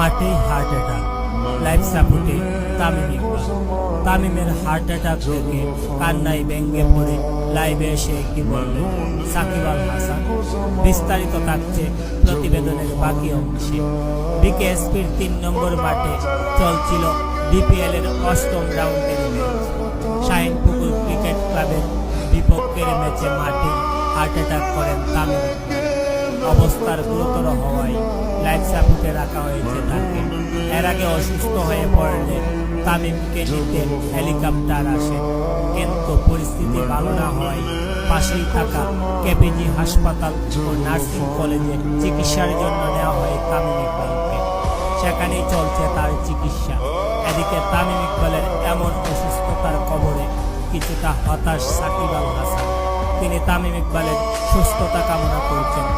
মাঠেই heart attack life সাপোর্টে তামিম তামিমের হার্ট অ্যাটাক থেকে কান্নায় ব্যঙ্গে পড়ে লাইভে এসে কি বললেন সাকিব আল হাসান। বিস্তারিত থাকছে প্রতিবেদনের বাকি অংশে। বিকেএসপির তিন নম্বর মাঠে চলছিল বিপিএল এর অষ্টম রাউন্ডের ম্যাচ শাহিনপুকুর ক্রিকেট ক্লাবের বিপক্ষের ম্যাচে মাঠে হার্ট অ্যাটাক করেন তামিম অবস্থার গুরুতর হওয়ায় লাইফ সাপোর্টে রাখা হয়েছে তাকে। এর আগে অসুস্থ হয়ে পড়লে তামিমকে নিতে হেলিকপ্টার আসে। কিন্তু পরিস্থিতি ভালো না হয় পাশেই থাকা কেপিজি হাসপাতাল ও নার্সিং কলেজে চিকিৎসার জন্য নেওয়া হয় তামিম ইকবালকে। সেখানেই চলছে তার চিকিৎসা। এদিকে তামিম ইকবালের এমন অসুস্থতার কবরে কিছুটা হতাশ সাকিব আল হাসান। তিনি তামিম ইকবালের সুস্থতা কামনা করছেন।